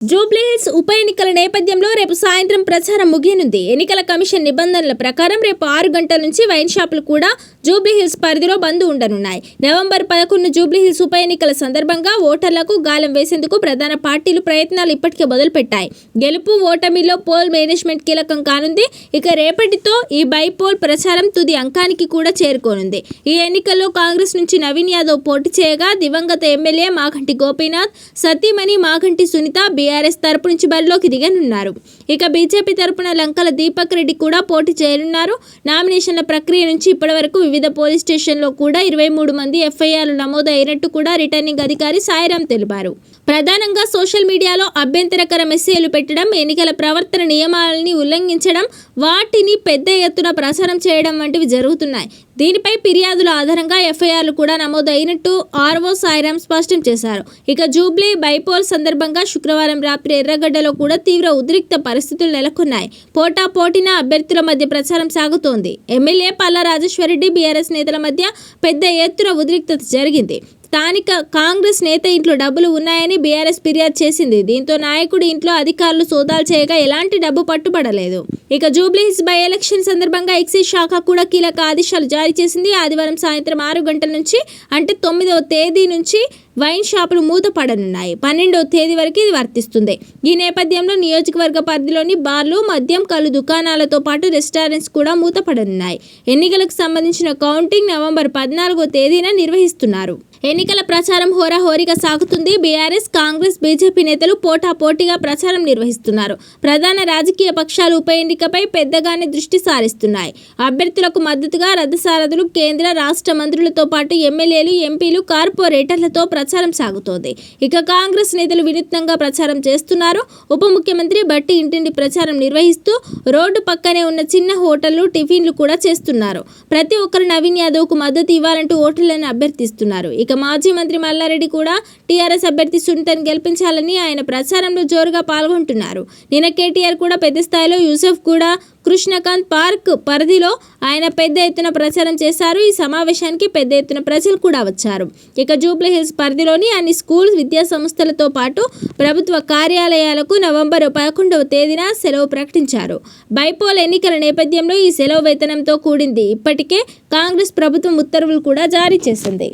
జూబ్లీహిల్స్ ఉప ఎన్నికల నేపథ్యంలో రేపు సాయంత్రం ప్రచారం ముగియనుంది. ఎన్నికల కమిషన్ నిబంధనల ప్రకారం రేపు ఆరు గంటల నుంచి వైన్ షాపులు కూడా జూబ్లీహిల్స్ పరిధిలో బంద్ ఉండనున్నాయి. నవంబర్ పదకొండు జూబ్లీహిల్స్ ఉప ఎన్నికల సందర్భంగా ఓటర్లకు గాలం వేసేందుకు ప్రధాన పార్టీలు ప్రయత్నాలు ఇప్పటికే మొదలుపెట్టాయి. గెలుపు ఓటమిలో పోల్ మేనేజ్మెంట్ కీలకం కానుంది. ఇక రేపటితో ఈ బైపోల్ ప్రచారం తుది అంకానికి కూడా చేరుకోనుంది. ఈ ఎన్నికల్లో కాంగ్రెస్ నుంచి నవీన్ యాదవ్ పోటీ చేయగా దివంగత ఎమ్మెల్యే మాగంటి గోపీనాథ్ సతీమణి మాగంటి సునీత బీఆర్ఎస్ తరపు నుంచి బరిలోకి దిగనున్నారు. ఇక బీజేపీ తరపున లంకల దీపక్ రెడ్డి కూడా పోటీ చేయనున్నారు. నామినేషన్ల ప్రక్రియ నుంచి ఇప్పటివరకు వివిధ పోలీస్ స్టేషన్లో కూడా ఇరవై మూడు మంది ఎఫ్ఐఆర్లు నమోదైనట్టు కూడా రిటర్నింగ్ అధికారి సాయిరాం తెలిపారు. ప్రధానంగా సోషల్ మీడియాలో అభ్యంతరకర మెసేజ్లు పెట్టడం ఎన్నికల ప్రవర్తన నియమాలని ఉల్లంఘించడం వాటిని పెద్ద ఎత్తున ప్రచారం చేయడం వంటివి జరుగుతున్నాయి. దీనిపై ఫిర్యాదుల ఆధారంగా ఎఫ్ఐఆర్లు కూడా నమోదైనట్టు ఆర్ఓ సాయిరాం స్పష్టం చేశారు. ఇక జూబ్లీ బైపోల్ సందర్భంగా శుక్రవారం రాత్రి ఎర్రగడ్డలో కూడా తీవ్ర ఉద్రిక్త పరిస్థితులు నెలకొన్నాయి. పోటా పోటీన అభ్యర్థుల మధ్య ప్రచారం సాగుతోంది. ఎమ్మెల్యే పల్లా రాజేశ్వరరెడ్డి బీఆర్ఎస్ నేతల మధ్య పెద్ద ఎత్తున ఉద్రిక్తత జరిగింది. స్థానిక కాంగ్రెస్ నేత ఇంట్లో డబ్బులు ఉన్నాయని బీఆర్ఎస్ ఫిర్యాదు చేసింది. దీంతో నాయకుడి ఇంట్లో అధికారులు సోదాలు చేయగా ఎలాంటి డబ్బు పట్టుబడలేదు. ఇక జూబ్లీహిల్స్ బై ఎలక్షన్ సందర్భంగా ఎక్సైజ్ శాఖ కూడా కీలక ఆదేశాలు జారీ చేసింది. ఆదివారం సాయంత్రం ఆరు గంటల నుంచి అంటే తొమ్మిదవ తేదీ నుంచి వైన్ షాపులు మూతపడనున్నాయి పన్నెండవ తేదీ వరకు ఇది వర్తిస్తుంది. ఈ నేపథ్యంలో నియోజకవర్గ పరిధిలోని బార్లు మద్యం కళ్ళు దుకాణాలతో పాటు రెస్టారెంట్స్ కూడా మూతపడనున్నాయి ఎన్నికలకు సంబంధించిన కౌంటింగ్ నవంబర్ పద్నాలుగో తేదీన నిర్వహిస్తున్నారు. ఎన్నికల ప్రచారం హోరాహోరీగా సాగుతుంది. బీఆర్ఎస్ కాంగ్రెస్ బీజేపీ నేతలు పోటా పోటీగా ప్రచారం నిర్వహిస్తున్నారు. ప్రధాన రాజకీయ పక్షాలు ఉప ఎన్నికపై పెద్దగానే దృష్టి సారిస్తున్నాయి. అభ్యర్థులకు మద్దతుగా రథసారథులు కేంద్ర రాష్ట్ర మంత్రులతో పాటు ఎమ్మెల్యేలు ఎంపీలు కార్పొరేటర్లతో ప్రచారం సాగుతోంది. ఇక కాంగ్రెస్ నేతలు వినూత్నంగా ప్రచారం చేస్తున్నారు. ఉప ముఖ్యమంత్రి బట్టి ఇంటింటి ప్రచారం నిర్వహిస్తూ రోడ్డు పక్కనే ఉన్న చిన్న హోటళ్ళు టిఫిన్లు కూడా చేస్తున్నారు. ప్రతి ఒక్కరు నవీన్ యాదవ్కు మద్దతు ఇవ్వాలంటూ ఓటర్లను అభ్యర్థిస్తున్నారు. ఇక ఇక మాజీ మంత్రి మల్లారెడ్డి కూడా టీఆర్ఎస్ అభ్యర్థి సునీతను గెలిపించాలని ఆయన ప్రచారంలో జోరుగా పాల్గొంటున్నారు. నిన్న కేటీఆర్ కూడా పెద్ద స్థాయిలో యూసఫ్ కూడా కృష్ణకాంత్ పార్క్ పరిధిలో ఆయన పెద్ద ఎత్తున ప్రచారం చేశారు. ఈ సమావేశానికి పెద్ద ఎత్తున ప్రజలు కూడా వచ్చారు. ఇక జూబ్లీ హిల్స్ పరిధిలోని అన్ని స్కూల్ విద్యా సంస్థలతో పాటు ప్రభుత్వ కార్యాలయాలకు నవంబర్ పదకొండవ తేదీన సెలవు ప్రకటించారు. బైపోల్ ఎన్నికల నేపథ్యంలో ఈ సెలవు వేతనంతో కూడింది. ఇప్పటికే కాంగ్రెస్ ప్రభుత్వం ఉత్తర్వులు కూడా జారీ చేసింది.